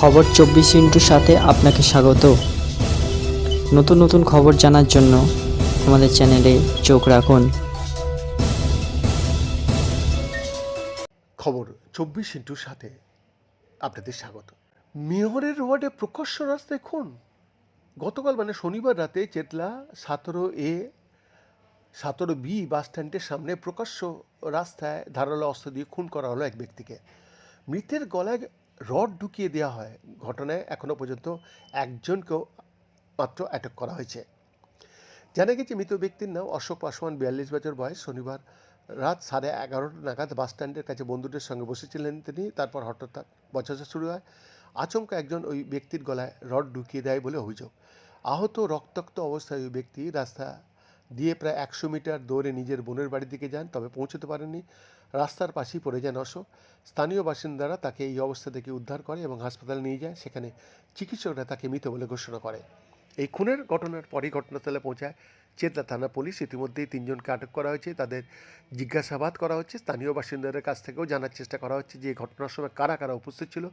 খবর চব্বিশ ইন্টুর সাথে আপনাকে স্বাগত। নতুন নতুন খবর জানার জন্য আমাদের চ্যানেলে চোখ রাখুন। খবর চব্বিশ ইন্টুর সাথে আপনাদের স্বাগত। মেয়রের ওয়ার্ডে প্রকাশ্য রাস্তায় খুন গতকাল মানে শনিবার রাতে চেতলা সতেরো এ, সতেরো বি বাস স্ট্যান্ডের সামনে প্রকাশ্য রাস্তায় ধারালো অস্ত্র দিয়ে খুন করা হলো এক ব্যক্তিকে। মৃতের গলায় রড ঢুকিয়ে দেওয়া হয়। ঘটনায় এখনও পর্যন্ত একজনকেও মাত্র অ্যাটাক করা হয়েছে। জানা গেছে, মৃত ব্যক্তির নাম অশোক পাসওয়ান বিয়াল্লিশ বছর বয়স। শনিবার রাত সাড়ে এগারোটা নাগাদ বাস স্ট্যান্ডের কাছে বন্ধুদের সঙ্গে বসেছিলেন তিনি। তারপর হঠাৎ বচসা শুরু হয়। আচমকা একজন ওই ব্যক্তির গলায় রড ঢুকিয়ে দেয় বলে অভিযোগ। আহত রক্তাক্ত অবস্থায় ওই ব্যক্তি রাস্তা দিয়ে প্রায় একশো মিটার দৌড়ে নিজের বোনের বাড়ির দিকে যান, তবে পৌঁছতে পারেননি। রাস্তার পাশেই পড়ে যান অশোক। স্থানীয় বাসিন্দারা তাকে এই অবস্থা থেকে উদ্ধার করে এবং হাসপাতালে নিয়ে যায়, সেখানে চিকিৎসকরা তাকে মৃত বলে ঘোষণা করে। এই খুনের ঘটনার পরই ঘটনাস্থলে পৌঁছায় চেতলা থানা পুলিশ। ইতিমধ্যেই তিনজনকে আটক করা হয়েছে। তাদের জিজ্ঞাসাবাদ করা হচ্ছে। স্থানীয় বাসিন্দাদের কাছ থেকেও জানার চেষ্টা করা হচ্ছে যে ঘটনার সময় কারা কারা উপস্থিত ছিল,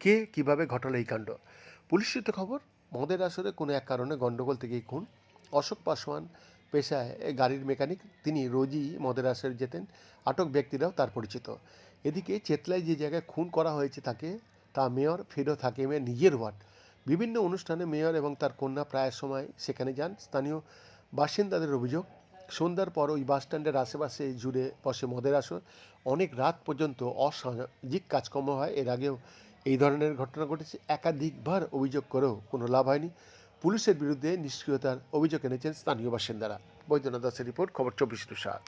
কে কীভাবে ঘটালো এই কাণ্ড। পুলিশ সূত্রে খবর, মদের আসরে কোনো এক কারণে গণ্ডগোল থেকেই খুন। অশোক পাসওয়ান পেশায় গাড়ির মেকানিক, তিনি রোজই মদের আসরে যেতেন, আটক ব্যক্তিরাও তার পরিচিত। এদিকে চেতলায় যে জায়গায় খুন করা হয়েছে তাকে, তা মেয়র ফিরোজ হাকিমের নিজের ওয়ার্ড। বিভিন্ন অনুষ্ঠানে মেয়র এবং তার কন্যা প্রায় সময় সেখানে যান। স্থানীয় বাসিন্দাদের অভিযোগ, সন্ধ্যার পর ওই বাস স্ট্যান্ডের আশেপাশে জুড়ে বসে মদের আসর অনেক রাত পর্যন্ত অসামাজিক কাজকর্ম হয়। এর আগেও এই ধরনের ঘটনা ঘটেছে। একাধিকবার অভিযোগ করেও কোনো লাভ হয়নি। পুলিশের বিরুদ্ধে নিষ্ক্রিয়তার অভিযোগ এনেছেন স্থানীয় বাসিন্দারা। বৈদ্যনাথ দাসের রিপোর্ট খবর চব্বিশ সাত।